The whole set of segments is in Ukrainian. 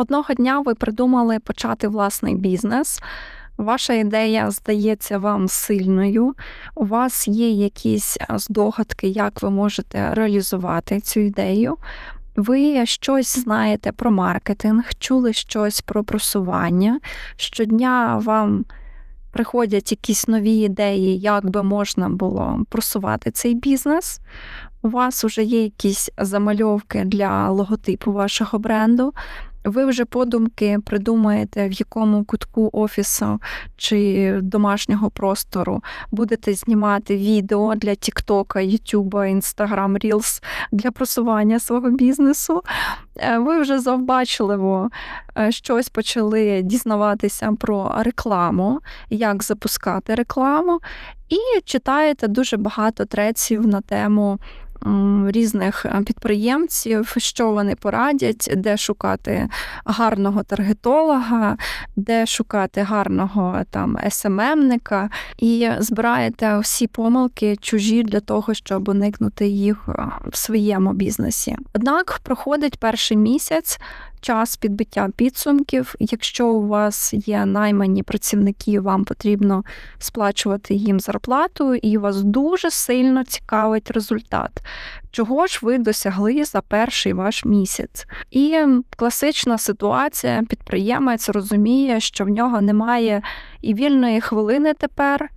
Одного дня ви придумали почати власний бізнес. Ваша ідея здається вам сильною. У вас є якісь здогадки, як ви можете реалізувати цю ідею. Ви щось знаєте про маркетинг, чули щось про просування. Щодня вам приходять якісь нові ідеї, як би можна було просувати цей бізнес. У вас вже є якісь замальовки для логотипу вашого бренду. Ви вже подумки придумаєте, в якому кутку офісу чи домашнього простору будете знімати відео для Тіктока, Ютуба, Інстаграм, Рілс для просування свого бізнесу. Е, ви вже завбачливо е, щось почали дізнаватися про рекламу, як запускати рекламу, і читаєте дуже багато треців на тему різних е, підприємців, що вони порадять, де шукати гарного таргетолога, де шукати гарного там СММника, і збираєте всі помилки чужі для того, щоб уникнути їх е, в своєму бізнесі. Однак проходить перший місяць час підбиття підсумків. Якщо у вас є наймані працівники, вам потрібно сплачувати їм зарплату, і вас дуже сильно цікавить результат. Чого ж ви досягли за перший ваш місяць? І класична ситуація: підприємець розуміє, що в нього немає і вільної хвилини тепер.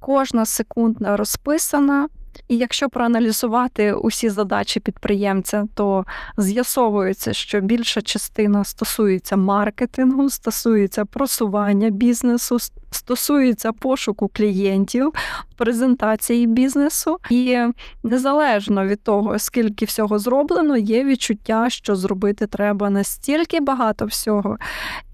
Кожна секундна розписана, і якщо проаналізувати усі задачі підприємця, то з'ясовується, що більша частина стосується маркетингу, стосується просування бізнесу, стосується пошуку клієнтів, презентації бізнесу, і незалежно від того, скільки всього зроблено, є відчуття, що зробити треба настільки багато всього.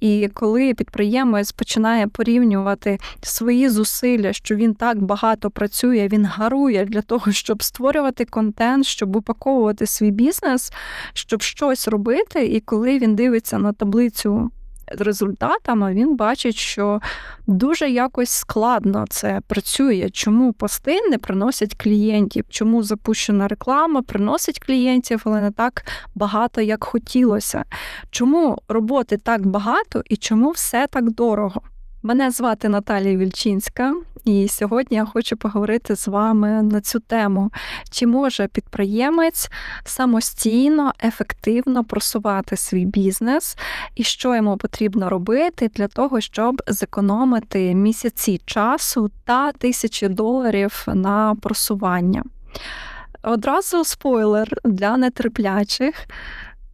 І коли підприємець починає порівнювати свої зусилля, що він так багато працює, він гарує для того, щоб створювати контент, щоб упаковувати свій бізнес, щоб щось робити, і коли він дивиться на таблицю результатами, він бачить, що дуже якось складно це працює. Чому пости не приносять клієнтів? Чому запущена реклама приносить клієнтів, але не так багато, як хотілося? Чому роботи так багато і чому все так дорого? Мене звати Наталія Вільчинська, і сьогодні я хочу поговорити з вами на цю тему: чи може підприємець самостійно, ефективно просувати свій бізнес, і що йому потрібно робити для того, щоб зекономити місяці часу та тисячі доларів на просування. Одразу спойлер для нетерплячих.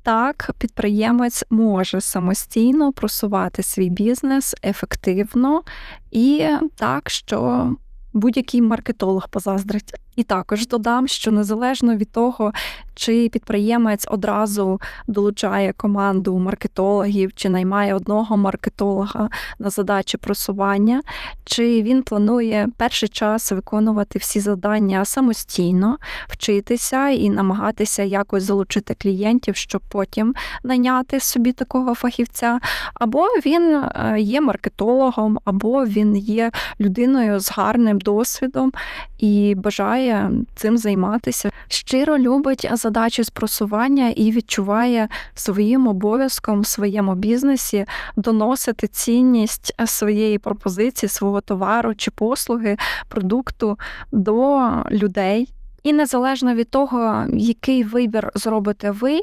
Так, підприємець може самостійно просувати свій бізнес ефективно і так, що будь-який маркетолог позаздрить. І також додам, що незалежно від того, чи підприємець одразу долучає команду маркетологів, чи наймає одного маркетолога на задачі просування, чи він планує перший час виконувати всі завдання самостійно, вчитися і намагатися якось залучити клієнтів, щоб потім найняти собі такого фахівця, або він е, є маркетологом, або він є людиною з гарним досвідом і бажає бажає цим займатися, щиро любить задачі з просування і відчуває своїм обов'язком в своєму бізнесі доносити цінність своєї пропозиції, свого товару чи послуги, продукту до людей. І незалежно від того, який вибір зробите ви.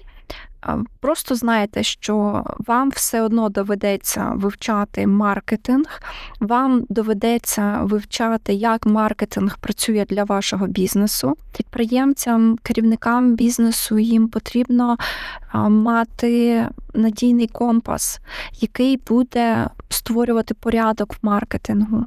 Просто знаєте, що вам все одно доведеться вивчати маркетинг, вам доведеться вивчати, як маркетинг працює для вашого бізнесу. Підприємцям, керівникам бізнесу їм потрібно мати надійний компас, який буде створювати порядок в маркетингу.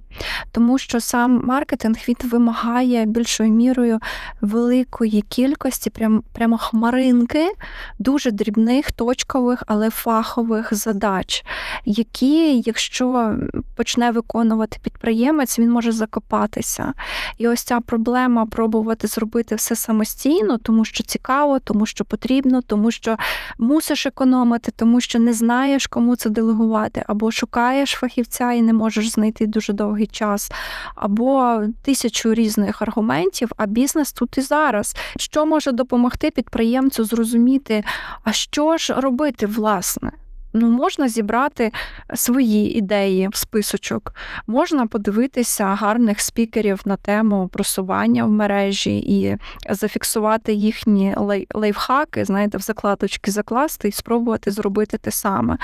Тому що сам маркетинг він вимагає більшою мірою великої кількості, прям, прямо хмаринки, дуже дрібних, точкових, але фахових задач, які, якщо почне виконувати підприємець, він може закопатися. І ось ця проблема пробувати зробити все самостійно, тому що цікаво, тому що потрібно, тому що мусиш економити, тому що не знаєш, кому це делегувати, або шукаєш фахівця і не можеш знайти дуже довгий час, або тисячу різних аргументів, а бізнес тут і зараз. Що може допомогти підприємцю зрозуміти, а що ж робити, власне? Ну, можна зібрати свої ідеї в списочок, можна подивитися гарних спікерів на тему просування в мережі і зафіксувати їхні лайфхаки, знаєте, в закладочки закласти і спробувати зробити те саме.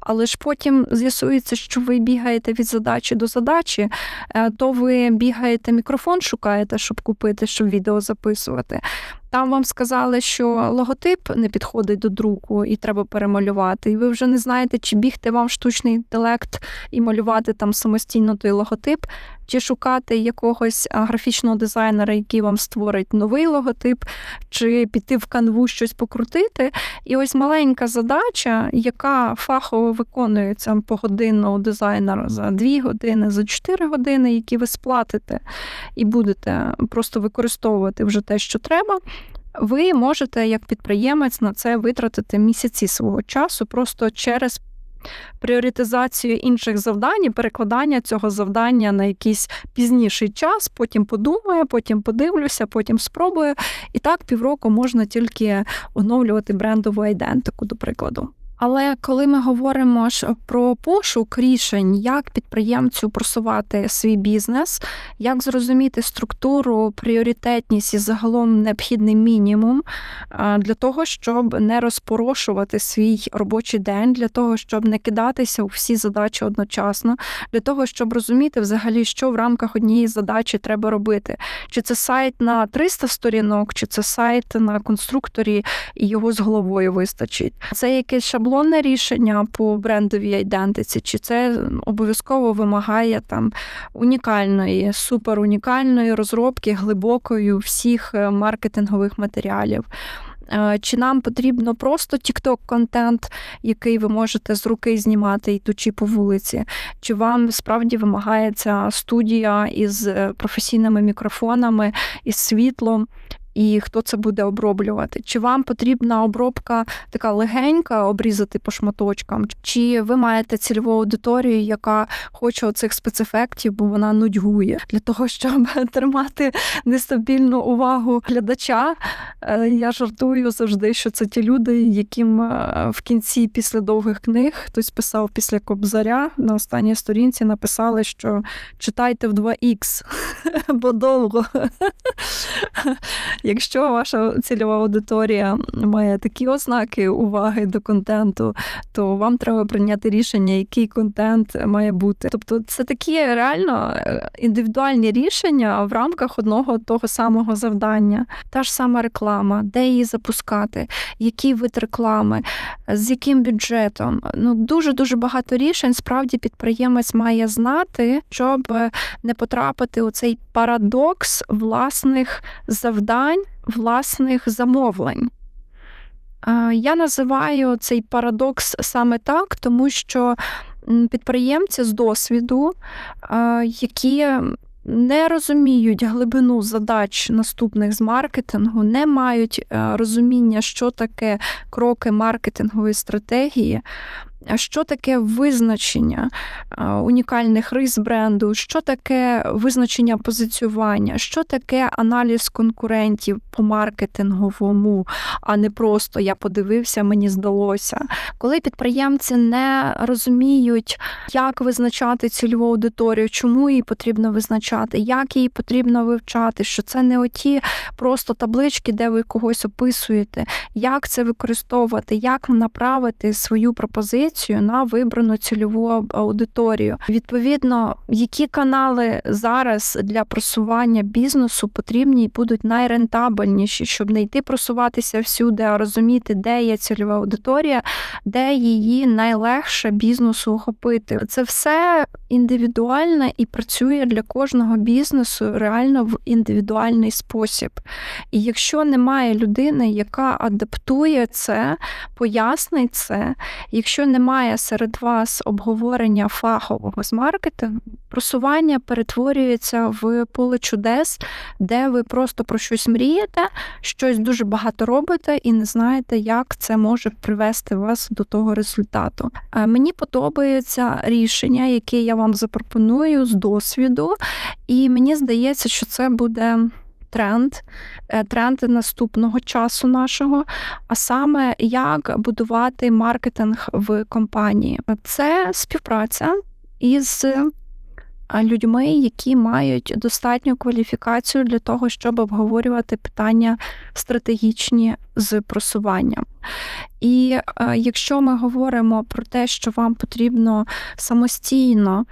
Але ж потім з'ясується, що ви бігаєте від задачі до задачі, е, то ви бігаєте мікрофон, шукаєте, щоб купити, щоб відео записувати. Там вам сказали, що логотип не підходить до друку і треба перемалювати. І ви вже не знаєте, чи бігти вам штучний інтелект і малювати там самостійно той логотип, чи шукати якогось графічного дизайнера, який вам створить новий логотип, чи піти в канву щось покрутити. І ось маленька задача, яка фахово виконується погодинно у дизайнера за 2 години, за 4 години, які ви сплатите і будете просто використовувати вже те, що треба. Ви можете, як підприємець, на це витратити місяці свого часу просто через пріоритизацію інших завдань і перекладання цього завдання на якийсь пізніший час, потім подумаю, потім подивлюся, потім спробую. І так півроку можна тільки оновлювати брендову айдентику, до прикладу. Але коли ми говоримо про пошук рішень, як підприємцю просувати свій бізнес, як зрозуміти структуру, пріоритетність і загалом необхідний мінімум для того, щоб не розпорошувати свій робочий день, для того, щоб не кидатися у всі задачі одночасно, для того, щоб розуміти взагалі, що в рамках однієї задачі треба робити. Чи це сайт на 300 сторінок, чи це сайт на конструкторі, і його з головою вистачить. Це якесь шаблонне рішення по брендовій айдентиці, чи це обов'язково вимагає там унікальної, суперунікальної розробки глибокої всіх е, маркетингових матеріалів. Е, Чи нам потрібно просто TikTok контент, який ви можете з руки знімати, йдучи по вулиці? Чи вам справді вимагається студія із е, професійними мікрофонами, із світлом? І хто це буде оброблювати? Чи вам потрібна обробка така легенька, обрізати по шматочкам? Чи ви маєте цільову аудиторію, яка хоче оцих спецефектів, бо вона нудьгує для того, щоб тримати нестабільну увагу глядача? Е, Я жартую завжди, що це ті люди, яким е, в кінці після довгих книг хтось писав після Кобзаря на останній сторінці написали, що читайте в 2х, бо довго. Якщо ваша цільова аудиторія має такі ознаки уваги до контенту, то вам треба прийняти рішення, який контент має бути. Тобто, це такі реально е, індивідуальні рішення в рамках одного того самого завдання. Та ж сама реклама, де її запускати, який вид реклами, з яким бюджетом. Ну дуже дуже багато рішень. Справді підприємець має знати, щоб не потрапити у цей парадокс власних завдань, власних замовлень. Е, Я називаю цей парадокс саме так, тому що підприємці з досвіду, е, які не розуміють глибину задач наступних з маркетингу, не мають е, розуміння, що таке кроки маркетингової стратегії, що таке визначення унікальних рис бренду, що таке визначення позиціювання, що таке аналіз конкурентів по маркетинговому, а не просто я подивився, мені здалося. Коли підприємці не розуміють, як визначати цільову аудиторію, чому її потрібно визначати, як її потрібно вивчати, що це не оті просто таблички, де ви когось описуєте, як це використовувати, як направити свою пропозицію на вибрану цільову аудиторію. Відповідно, які канали зараз для просування бізнесу потрібні і будуть найрентабельніші, щоб не йти просуватися всюди, а розуміти, де є цільова аудиторія, де її найлегше бізнесу охопити. Це все індивідуальне і працює для кожного бізнесу реально в індивідуальний спосіб. І якщо немає людини, яка адаптує це, пояснить це, якщо немає серед вас обговорення фахового з маркетингу, просування перетворюється в поле чудес, де ви просто про щось мрієте, щось дуже багато робите і не знаєте, як це може привести вас до того результату. Е, Мені подобається рішення, яке я вам запропоную з досвіду, і мені здається, що це буде тренд, е, тренд наступного часу нашого, а саме як будувати маркетинг в компанії. Це співпраця із людьми, які мають достатню кваліфікацію для того, щоб обговорювати питання стратегічні з просуванням. І е, якщо ми говоримо про те, що вам потрібно самостійно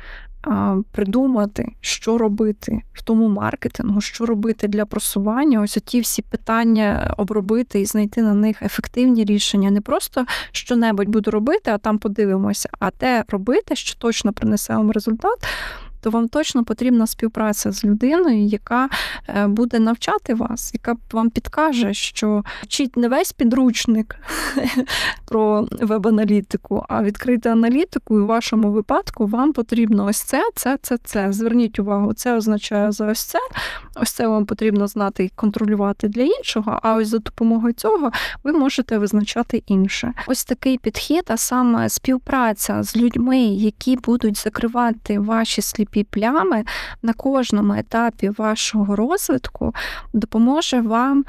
придумати, що робити в тому маркетингу, що робити для просування, ось ті всі питання обробити і знайти на них ефективні рішення. Не просто що-небудь буду робити, а там подивимося, а те робити, що точно принесе вам результат то вам точно потрібна співпраця з людиною, яка е, буде навчати вас, яка вам підкаже, що вчить не весь підручник про веб-аналітику, а відкрити аналітику, і в вашому випадку вам потрібно ось це, це, це, це. Зверніть увагу, це означає за ось це. Ось це вам потрібно знати і контролювати для іншого. А ось за допомогою цього ви можете визначати інше. Ось такий підхід, а саме співпраця з людьми, які будуть закривати ваші сліпі сліпі плями на кожному етапі вашого розвитку допоможе вам.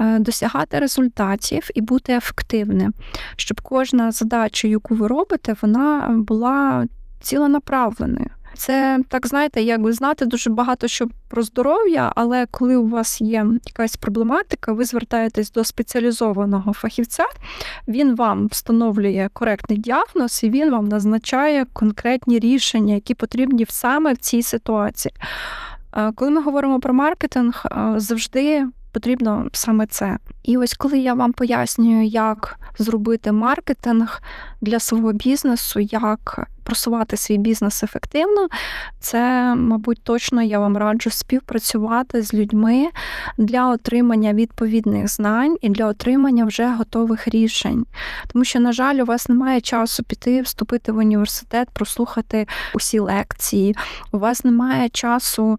Е, досягати результатів і бути ефективним, щоб кожна задача, яку ви робите, вона була ціленаправленою. Це так знаєте, як ви знати дуже багато що про здоров'я, але коли у вас є якась проблематика, ви звертаєтесь до спеціалізованого фахівця, він вам встановлює коректний діагноз і він вам назначає конкретні рішення, які потрібні саме в цій ситуації. Коли ми говоримо про маркетинг, завжди потрібно саме це. І ось коли я вам пояснюю, як зробити маркетинг для свого бізнесу, як просувати свій бізнес ефективно, це, мабуть, точно я вам раджу співпрацювати з людьми для отримання відповідних знань і для отримання вже готових рішень. Тому що, на жаль, у вас немає часу піти, вступити в університет, прослухати усі лекції, у вас немає часу.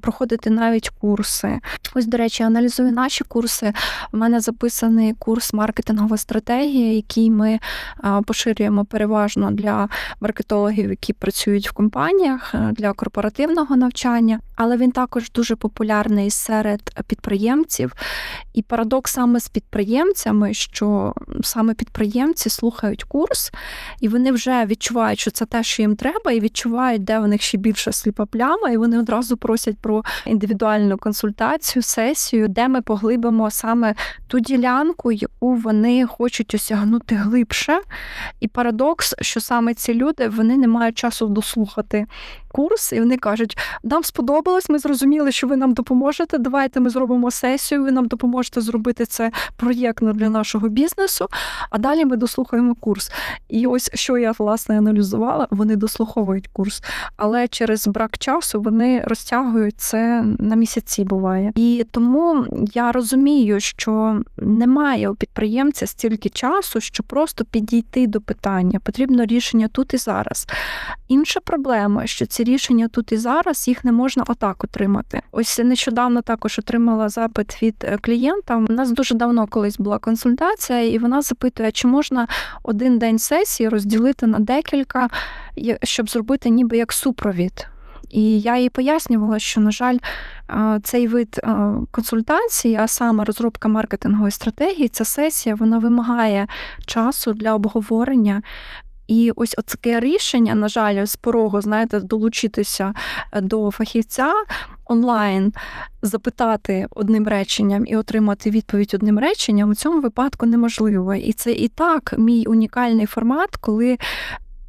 Проходити навіть курси. Ось, до речі, аналізую наші курси. У мене записаний курс маркетингова стратегія, який ми поширюємо переважно для маркетологів, які працюють в компаніях е, для корпоративного навчання, але він також дуже популярний серед підприємців. І парадокс саме з підприємцями, що саме підприємці слухають курс, і вони вже відчувають, що це те, що їм треба, і відчувають, де в них ще більше сліпа пляма, і вони одразу просять про індивідуальну консультацію, сесію, де ми поглибимо саме ту ділянку, яку вони хочуть осягнути глибше. І парадокс, що саме ці люди вони не мають часу дослухати курс, і вони кажуть: нам сподобалось, ми зрозуміли, що ви нам допоможете. Давайте ми зробимо сесію. Ви нам допоможете зробити це проєктно для нашого бізнесу. А далі ми дослухаємо курс. І ось що я власне аналізувала, вони дослуховують курс, але через брак часу вони розтягують це на місяці. Буває, і тому я розумію, що немає у підприємця стільки часу, щоб просто підійти до питання. Потрібно рішення тут і зараз. Інша проблема, що ці рішення тут і зараз їх не можна отак отримати. Ось нещодавно також отримала запит від е, клієнта. У нас дуже давно колись була консультація, і вона запитує, чи можна один день сесії розділити на декілька, щоб зробити ніби як супровід. І я їй пояснювала, що, на жаль, цей вид консультації, а саме розробка маркетингової стратегії, ця сесія вона вимагає часу для обговорення і ось таке рішення, на жаль, з порогу, знаєте, долучитися е, до фахівця онлайн, запитати одним реченням і отримати відповідь одним реченням у цьому випадку неможливо. І це і так мій унікальний формат, коли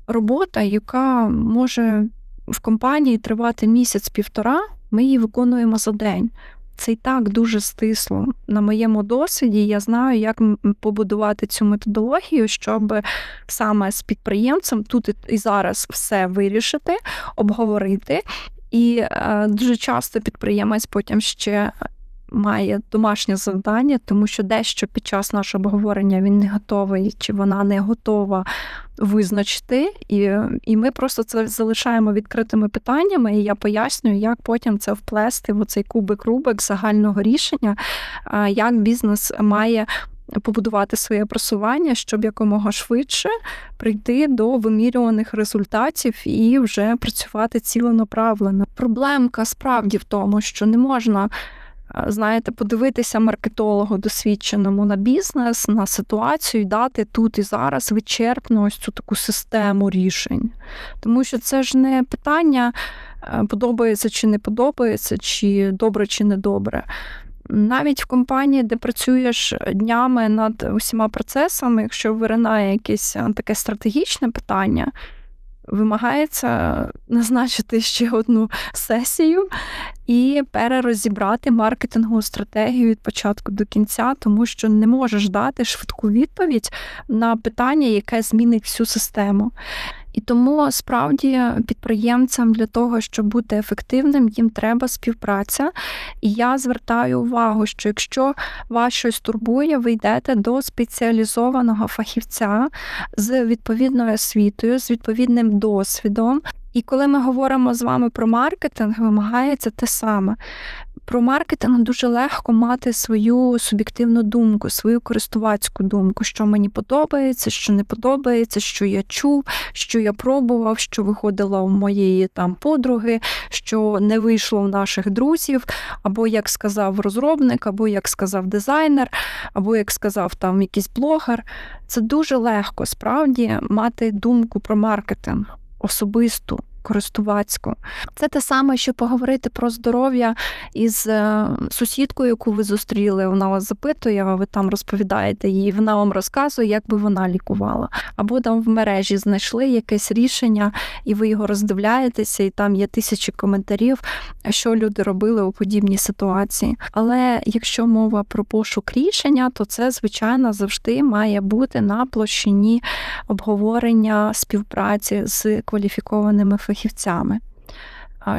робота, яка може в компанії тривати місяць-півтора, ми її виконуємо за день. Це й так дуже стисло. На моєму досвіді я знаю, як побудувати цю методологію, щоб саме з підприємцем тут і зараз все вирішити, обговорити. І е, дуже часто підприємець потім ще має домашнє завдання, тому що дещо під час нашого обговорення він не готовий чи вона не готова визначити. І і ми просто це залишаємо відкритими питаннями, і я пояснюю, як потім це вплести в оцей кубик-рубик загального рішення, як бізнес має. Побудувати своє просування, щоб якомога швидше прийти до вимірюваних результатів і вже працювати ціленаправлено. Проблемка справді в тому, що не можна знаєте, подивитися маркетологу досвідченому на бізнес, на ситуацію і дати тут і зараз вичерпну ось цю таку систему рішень. Тому що це ж не питання е, подобається чи не подобається, чи добре чи не добре. Навіть в компанії, де працюєш днями над усіма процесами, якщо виринає якесь е, таке стратегічне питання, вимагається назначити ще одну сесію і перерозібрати маркетингову стратегію від початку до кінця, тому що не можеш дати швидку відповідь на питання, яке змінить всю систему. І тому справді підприємцям для того, щоб бути ефективним, їм треба співпраця. І я звертаю увагу, що якщо вас щось турбує, ви йдете до спеціалізованого фахівця з відповідною освітою, з відповідним досвідом. І коли ми говоримо з вами про маркетинг, вимагається те саме. Про маркетинг дуже легко мати свою суб'єктивну думку, свою користувацьку думку, що мені подобається, що не подобається, що я чув, що я пробував, що виходило у моєї там подруги, що не вийшло в наших друзів, або як сказав розробник, або як сказав дизайнер, або як сказав там якийсь блогер. Це дуже легко справді мати думку про маркетинг особисту користувацьку. Це те саме, що поговорити про здоров'я із е, сусідкою, яку ви зустріли. Вона вас запитує, а ви там розповідаєте їй, вона вам розказує, як би вона лікувала. Або там в мережі знайшли якесь рішення, і ви його роздивляєтеся, і там є тисячі коментарів, що люди робили у подібній ситуації. Але якщо мова про пошук рішення, то це, звичайно, завжди має бути на площині обговорення співпраці з кваліфікованими фахівцями фахівцями.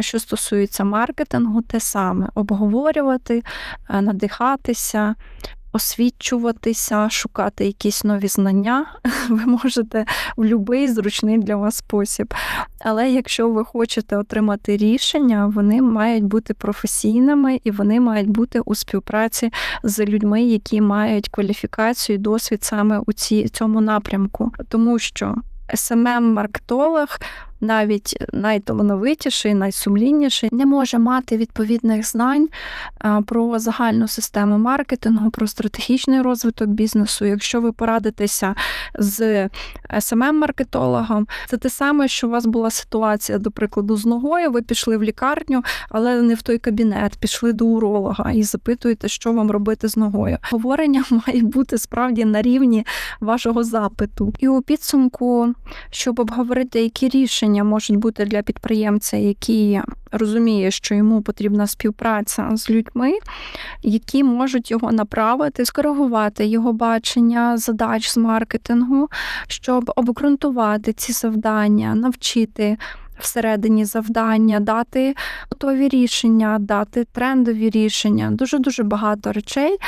Що стосується маркетингу, те саме обговорювати, е, надихатися, освічуватися, шукати якісь нові знання, ви можете в будь-який зручний для вас спосіб. Але якщо ви хочете отримати рішення, вони мають бути професійними і вони мають бути у співпраці з людьми, які мають кваліфікацію і досвід саме у цьому напрямку, тому що. SMM-маркетолог навіть найталановитіший, найсумлінніший, не може мати відповідних знань про загальну систему маркетингу, про стратегічний розвиток бізнесу. Якщо ви порадитеся з SMM-маркетологом, це те саме, що у вас була ситуація, до прикладу, з ногою. Ви пішли в лікарню, але не в той кабінет, пішли до уролога і запитуєте, що вам робити з ногою. Говорення має бути справді на рівні вашого запиту. І у підсумку, щоб обговорити, які рішення рішення можуть бути для підприємця, який розуміє, що йому потрібна співпраця з людьми, які можуть його направити, скоригувати його бачення задач з маркетингу, щоб обґрунтувати ці завдання, навчити. Всередині завдання, дати готові рішення, дати трендові рішення, дуже дуже багато речей,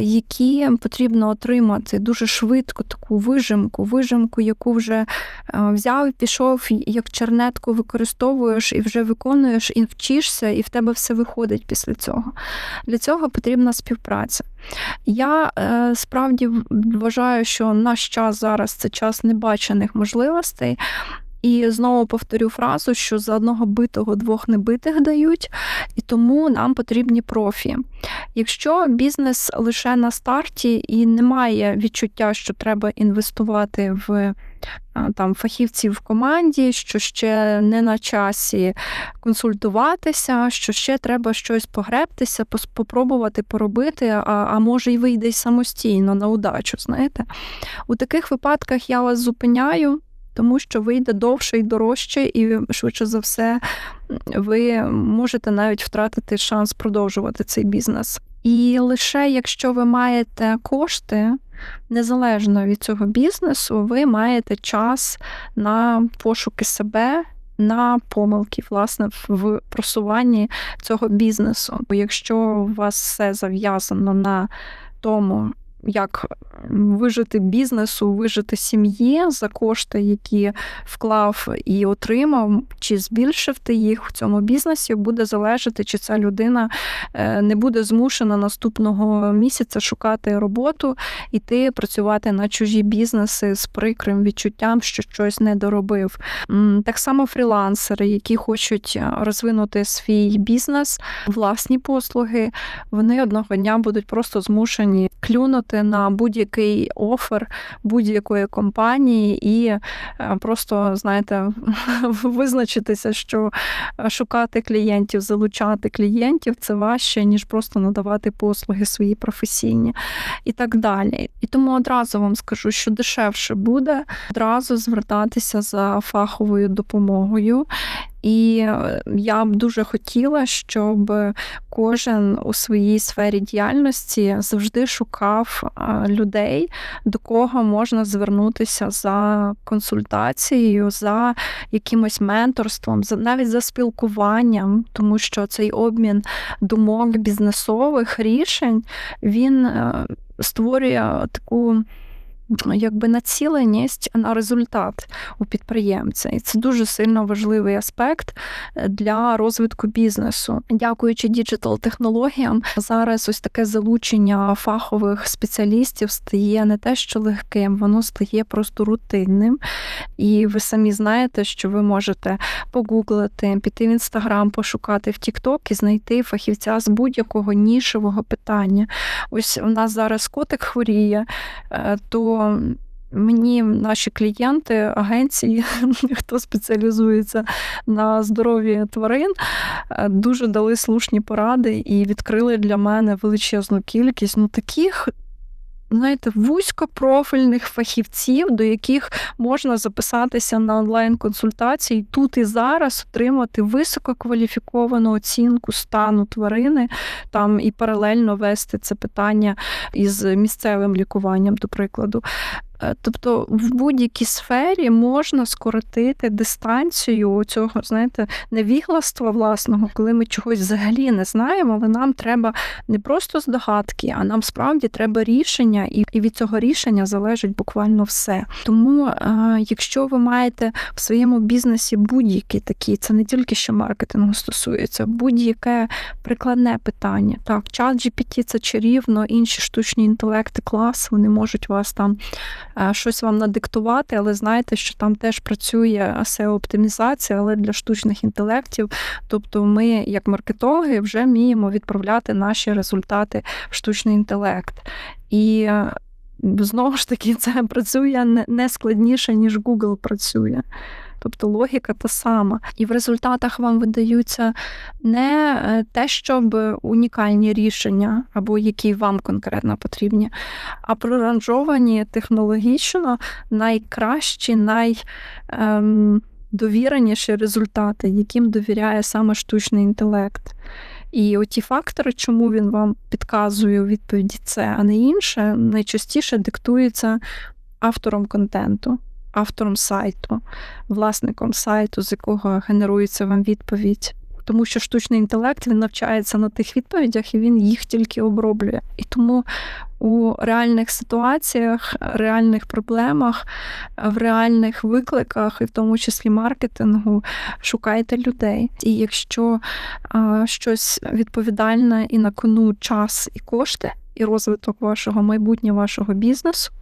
які потрібно отримати дуже швидко таку вижимку, вижимку, яку вже взяв, пішов, як чернетку використовуєш і вже виконуєш, і вчишся, і в тебе все виходить після цього. Для цього потрібна співпраця. Я е, справді вважаю, що наш час зараз це час небачених можливостей. І знову повторю фразу, що за одного битого двох небитих дають, і тому нам потрібні профі. Якщо бізнес лише на старті і немає відчуття, що треба інвестувати в там фахівців в команді, що ще не на часі консультуватися, що ще треба щось погребтися, спробувати поробити, а а може й вийде й самостійно на удачу. Знаєте, у таких випадках я вас зупиняю тому що вийде довше і дорожче, і швидше за все, ви можете навіть втратити шанс продовжувати цей бізнес. І лише якщо ви маєте кошти, незалежно від цього бізнесу, ви маєте час на пошуки себе. На помилки, власне, в просуванні цього бізнесу. Бо якщо у вас все зав'язано на тому, як вижити бізнесу, вижити сім'ї за кошти, які вклав і отримав, чи збільшив ти їх в цьому бізнесі, буде залежати, чи ця людина е, не буде змушена наступного місяця шукати роботу, іти працювати на чужі бізнеси з прикрим відчуттям, що щось не доробив. Так само фрілансери, які хочуть е, розвинути свій бізнес, власні послуги, вони одного дня будуть просто змушені клюнути на будь-який офер будь-якої компанії і е, просто, знаєте, визначитися, що шукати клієнтів, залучати клієнтів це важче, ніж просто надавати послуги свої професійні і так далі. І тому одразу вам скажу, що дешевше буде одразу звертатися за фаховою допомогою. І е, я б дуже хотіла, щоб кожен у своїй сфері діяльності завжди шукав людей, до кого можна звернутися за консультацією, за якимось менторством, за навіть за спілкуванням, тому що цей обмін думок бізнесових рішень він е, створює таку якби націленість на результат у підприємця, і це дуже сильно важливий аспект е, для розвитку бізнесу. Дякуючи діджитал-технологіям, зараз ось таке залучення фахових спеціалістів стає не те, що легким, воно стає просто рутинним. І ви самі знаєте, що ви можете погуглити, піти в інстаграм, пошукати в Тікток і знайти фахівця з будь-якого нішевого питання. Ось у нас зараз котик хворіє, е, Мені наші клієнти, агенції, хто спеціалізується на здоров'ї тварин, е, дуже дали слушні поради і відкрили для мене величезну кількість ну таких знаєте, вузькопрофільних фахівців, до яких можна записатися на онлайн-консультації тут і зараз отримати висококваліфіковану оцінку стану тварини, там і паралельно вести це питання із місцевим лікуванням, до прикладу. Е, тобто в будь-якій сфері можна скоротити дистанцію цього, знаєте, невігластва власного, коли ми чогось взагалі не знаємо, але нам треба не просто здогадки, а нам справді треба рішення, і від цього рішення залежить буквально все. Тому, е, якщо ви маєте в своєму бізнесі будь-які такі, це не тільки що маркетингу стосується, будь-яке прикладне питання. Так, чат GPT це чарівно, інші штучні інтелекти, клас, вони можуть вас там щось вам надиктувати, але знаєте, що там теж працює seo оптимізація але для штучних інтелектів. Тобто ми, як маркетологи, вже вміємо відправляти наші результати в штучний інтелект. І е, знову ж таки, це працює не складніше, ніж Google працює. Тобто логіка та сама. І в результатах вам видаються не е, те, щоб унікальні рішення, або які вам конкретно потрібні, а проранжовані технологічно найкращі, найдовіреніші ем, результати, яким довіряє саме штучний інтелект. І оті фактори, чому він вам підказує у відповіді це, а не інше, найчастіше диктується автором контенту автором сайту, власником сайту, з якого генерується вам відповідь. Тому що штучний інтелект він навчається на тих відповідях і він їх тільки оброблює. І тому у реальних ситуаціях, реальних проблемах, в реальних викликах, і в тому числі маркетингу, шукайте людей. І якщо а, щось відповідальне і на кону час і кошти і розвиток вашого майбутнього вашого бізнесу,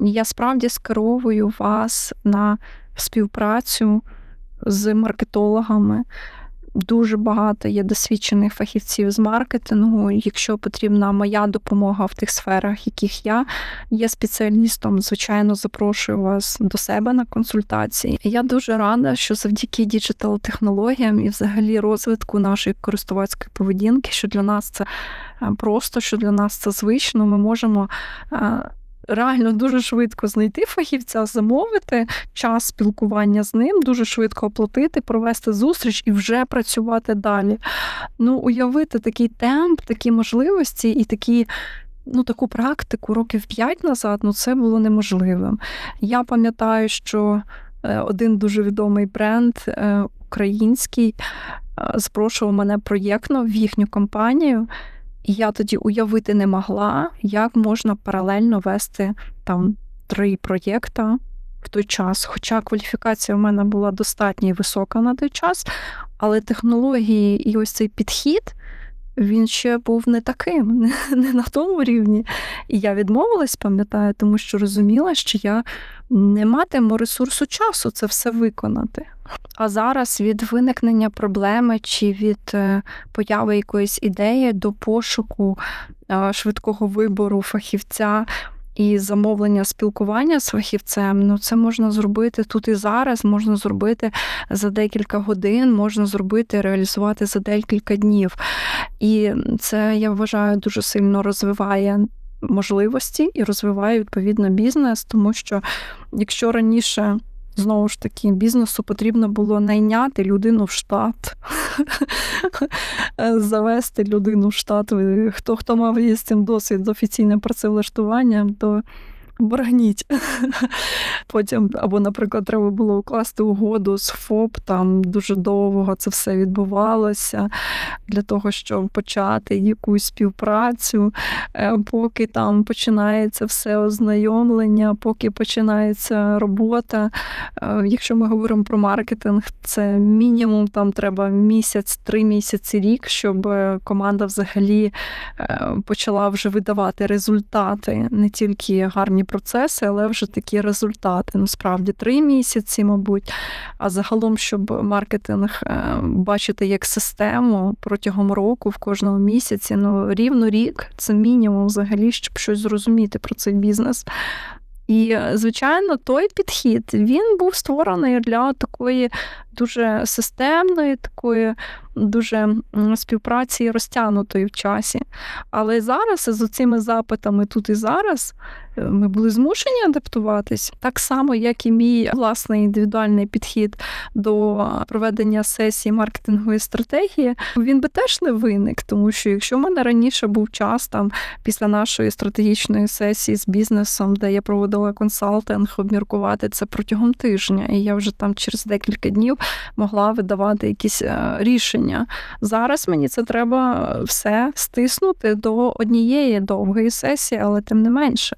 я справді скеровую вас на співпрацю з маркетологами. Дуже багато є досвідчених фахівців з маркетингу. Якщо потрібна моя допомога в тих сферах, яких я є спеціалістом, звичайно, запрошую вас до себе на консультації. Я дуже рада, що завдяки діджитал-технологіям і взагалі розвитку нашої користувацької поведінки, що для нас це е, просто, що для нас це звично, ми можемо. Реально дуже швидко знайти фахівця, замовити час спілкування з ним, дуже швидко оплатити, провести зустріч і вже працювати далі. Ну, уявити такий темп, такі можливості і такі. Ну, таку практику років п'ять назад ну це було неможливим. Я пам'ятаю, що е, один дуже відомий бренд е, український е, запрошував мене проєктно в їхню компанію. І я тоді уявити не могла, як можна паралельно вести там три проєкти в той час. Хоча кваліфікація в мене була достатньо висока на той час, але технології і ось цей підхід. Він ще був не таким, не на тому рівні. І я відмовилась, пам'ятаю, тому що розуміла, що я не матиму ресурсу часу це все виконати. А зараз від виникнення проблеми чи від е, появи якоїсь ідеї до пошуку швидкого вибору фахівця і замовлення спілкування з фахівцем, ну це можна зробити тут і зараз, можна зробити за декілька годин, можна зробити, реалізувати за декілька днів. І це я вважаю дуже сильно розвиває. Можливості і розвиває відповідно бізнес, тому що якщо раніше знову ж таки бізнесу потрібно було найняти людину в штат, завести людину в штат. Хто хто мав є з цим досвід з офіційним працевлаштуванням, то боргніть. Потім, або, наприклад, треба було укласти угоду з ФОП, там дуже довго це все відбувалося для того, щоб почати якусь співпрацю, е, поки там починається все ознайомлення, поки починається робота. Е, якщо ми говоримо про маркетинг, це мінімум там треба місяць, три місяці, рік, щоб команда взагалі е, почала вже видавати результати, не тільки гарні процеси, але вже такі результати. Насправді три місяці, мабуть. А загалом, щоб маркетинг е, бачити як систему протягом року в кожному місяці, ну рівно рік це мінімум взагалі, щоб щось зрозуміти про цей бізнес. І, звичайно, той підхід він був створений для такої дуже системної, такої дуже співпраці розтягнутої в часі. Але зараз з цими запитами тут і зараз е, ми були змушені адаптуватись так само, як і мій власний індивідуальний підхід до проведення сесії маркетингової стратегії. Він би теж не виник, тому що якщо в мене раніше був час там після нашої стратегічної сесії з бізнесом, де я проводила консалтинг, обміркувати це протягом тижня, і я вже там через декілька днів могла видавати якісь е, рішення. Зараз мені це треба все стиснути до однієї довгої сесії, але тим не менше.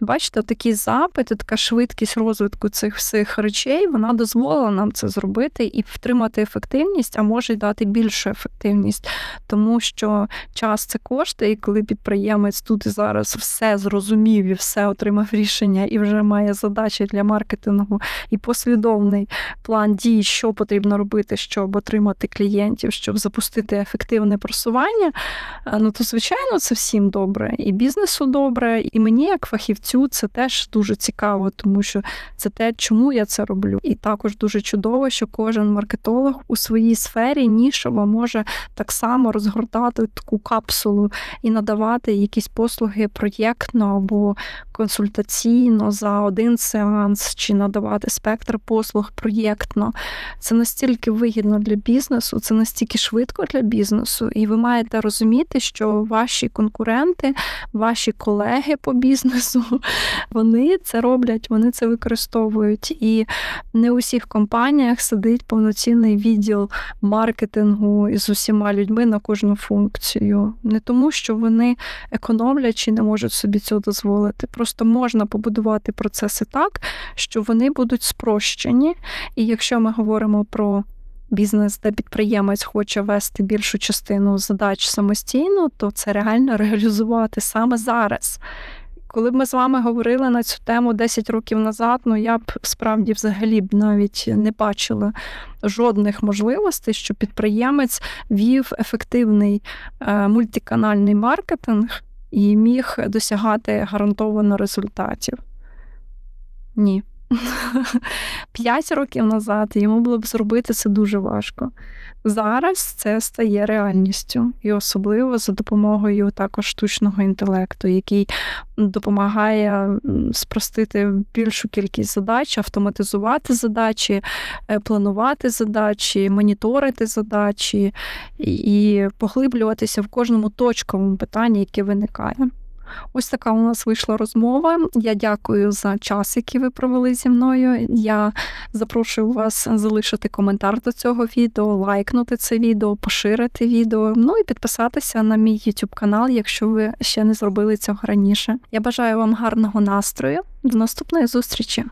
Бачите, такий запит, така швидкість розвитку цих всіх речей, вона дозволила нам це зробити і втримати ефективність, а може й дати більшу ефективність, тому що час це кошти, і коли підприємець тут і зараз все зрозумів і все отримав рішення, і вже має задачі для маркетингу і послідовний план дій, що потрібно робити, щоб отримати клієнтів, щоб запустити ефективне просування, е, ну то звичайно це всім добре, і бізнесу добре, і мені, як фахівцю, це теж дуже цікаво, тому що це те, чому я це роблю. І також дуже чудово, що кожен маркетолог у своїй сфері нішово може так само розгортати таку капсулу і надавати якісь послуги проєктно або консультаційно за один сеанс, чи надавати спектр послуг проєктно. Це настільки вигідно для бізнесу, це настільки швидко для бізнесу, і ви маєте розуміти, що ваші конкуренти, ваші колеги по бізнесу, вони це роблять, вони це використовують. І не у всіх компаніях сидить повноцінний відділ маркетингу із усіма людьми на кожну функцію. Не тому, що вони економлять чи не можуть собі цього дозволити. Просто можна побудувати процеси так, що вони будуть спрощені. І якщо ми говоримо про бізнес, де підприємець хоче вести більшу частину задач самостійно, то це реально реалізувати саме зараз. Коли б ми з вами говорили на цю тему 10 років назад, ну я б справді взагалі б навіть не бачила жодних можливостей, що підприємець вів ефективний е, мультиканальний маркетинг і міг досягати гарантовано результатів. Ні. П'ять років назад йому було б зробити це дуже важко. Зараз це стає реальністю, і особливо за допомогою також штучного інтелекту, який допомагає спростити більшу кількість задач, автоматизувати задачі, е, планувати задачі, моніторити задачі і поглиблюватися в кожному точковому питанні, яке виникає. Ось така у нас вийшла розмова. Я дякую за час, який ви провели зі мною. Я запрошую вас залишити коментар до цього відео, лайкнути це відео, поширити відео, ну і підписатися на мій YouTube канал, якщо ви ще не зробили цього раніше. Я бажаю вам гарного настрою. До наступної зустрічі!